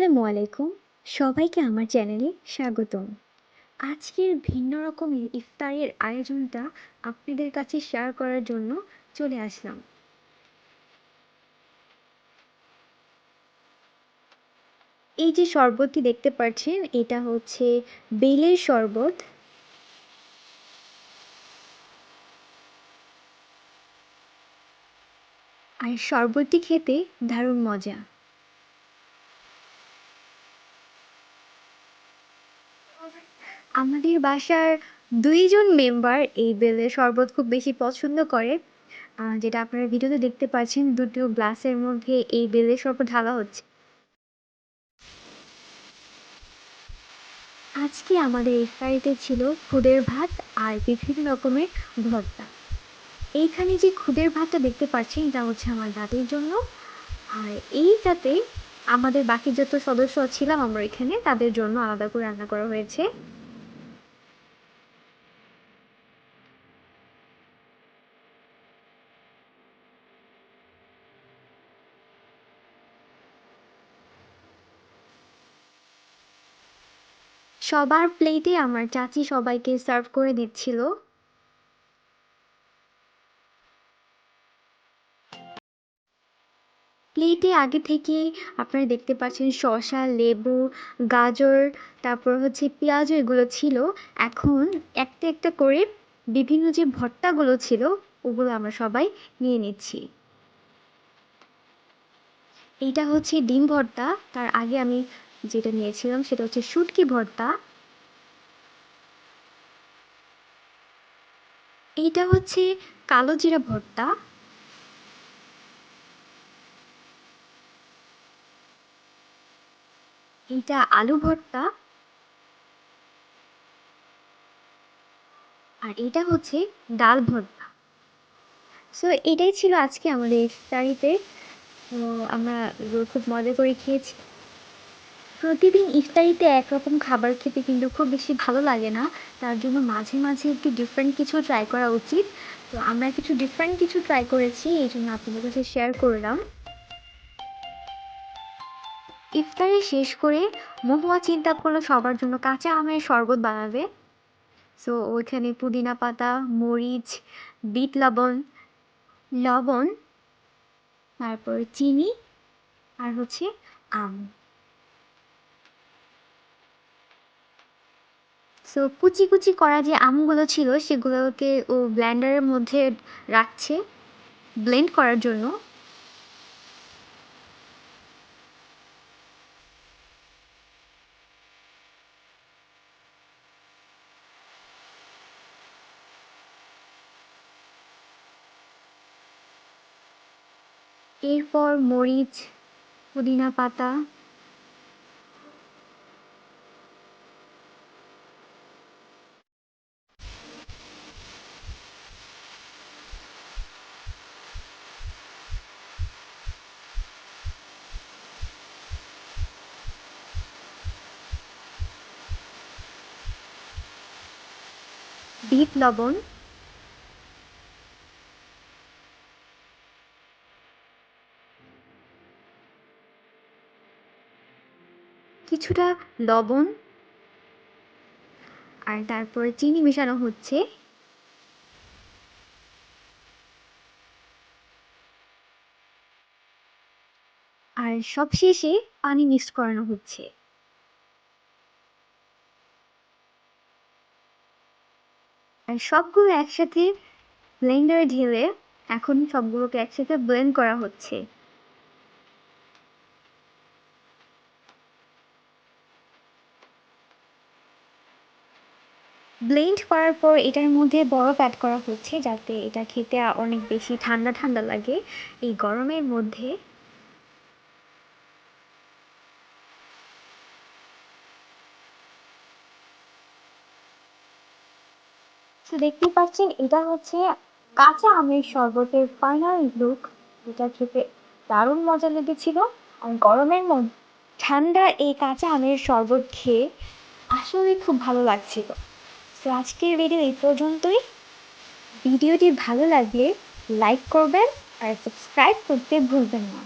আসসালামু আলাইকুম। সবাইকে আমার চ্যানেলে স্বাগতম। আজকের ভিন্ন রকমের ইফতারের আয়োজনটা আপনাদের কাছে শেয়ার করার জন্য চলে আসলাম। এই যে শরবতটি দেখতে পাচ্ছেন, এটা হচ্ছে বেলের শরবত। আর শরবতটি খেতে দারুণ মজা। আমাদের বাসার দুইজন মেম্বার এই বেলের শরবত খুব বেশি পছন্দ করে। আহ, যেটা আপনারা ভিডিওতে দেখতে পাচ্ছেন দুটো গ্লাসের মধ্যে এই বেলের শরবত ঢালা হচ্ছে। আজকে আমাদের ইফতারিতে ছিল খুদের ভাত আর বিভিন্ন রকমের ভর্তা। এইখানে যে খুদের ভাতটা দেখতে পাচ্ছেন এটা হচ্ছে আমার দাদির জন্য। আর এইটাতে আমাদের বাকি যত সদস্য ছিলাম আমরা এখানে, তাদের জন্য আলাদা করে রান্না করা হয়েছে। সবার প্লেটে আমার চাচি সবাইকে সার্ভ করে দিচ্ছিল। প্লেটে আগে থেকে আপনারা দেখতে পাচ্ছেন শসা, লেবু, গাজর, তারপর হচ্ছে পেঁয়াজ এগুলো ছিল। এখন একটা একটা করে বিভিন্ন যে ভর্তাগুলো ছিল, ওগুলো আমরা সবাই নিয়ে নিচ্ছি। এইটা হচ্ছে ডিম ভর্তা। তার আগে আমি যেটা নিয়েছিলাম সেটা হচ্ছে শুটকি ভর্তা। এইটা হচ্ছে কালো জিরা ভর্তা। এইটা আলু ভর্তা আর এটা হচ্ছে ডাল ভর্তা। সো এটাই ছিল আজকে আমাদের ইফতারিতে তো, আমরা খুব মজা করে খেয়েছি। প্রতিদিন ইফতারিতে একরকম খাবার খেতে কিন্তু খুব বেশি ভালো লাগে না। তার জন্য মাঝে মাঝে একটু ডিফারেন্ট কিছু ট্রাই করা উচিত। তো, আমরা কিছু ডিফারেন্ট কিছু ট্রাই করেছি, এই জন্য আপনাদের কাছে শেয়ার করলাম। ইফতারি শেষ করে মহুয়া চিন্তা করল সবার জন্য কাঁচা আমের শরবত বানাবে। সো ওইখানে পুদিনা পাতা, মরিচ, বিট লবণ লবণ, তারপর চিনি আর হচ্ছে আম। সো কুচি কুচি করা যে আমগুলো ছিল সেগুলোকে ও ব্ল্যান্ডারের মধ্যে রাখছে ব্লেন্ড করার জন্য। এরপর মরিচ পুদিনা পাতা বিট লবণ কিছুটা লবণ আর তারপরে চিনি মেশানো হচ্ছে। আর সবশেষে পানি মিক্স করানো হচ্ছে। আর সবগুলো একসাথে ব্লেন্ডারে ঢেলে এখন সবগুলোকে একসাথে ব্লেন্ড করা হচ্ছে। ব্লেন্ড করার পর এটার মধ্যে বরফ অ্যাড করা হচ্ছে যাতে এটা খেতে অনেক বেশি ঠান্ডা ঠান্ডা লাগে। এই গরমের মধ্যে তো দেখতেই পাচ্ছেন, এটা হচ্ছে কাঁচা আমের শরবতের ফাইনাল লুক যেটা খেতে দারুণ মজা লেগেছিল। আর গরমের মধ্যে ঠান্ডা এই কাঁচা আমের শরবত খেয়ে আসলে খুব ভালো লাগছিল। তো আজকের ভিডিও এই পর্যন্তই। ভিডিওটি ভালো লাগলে লাইক করবেন আর সাবস্ক্রাইব করতে ভুলবেন না।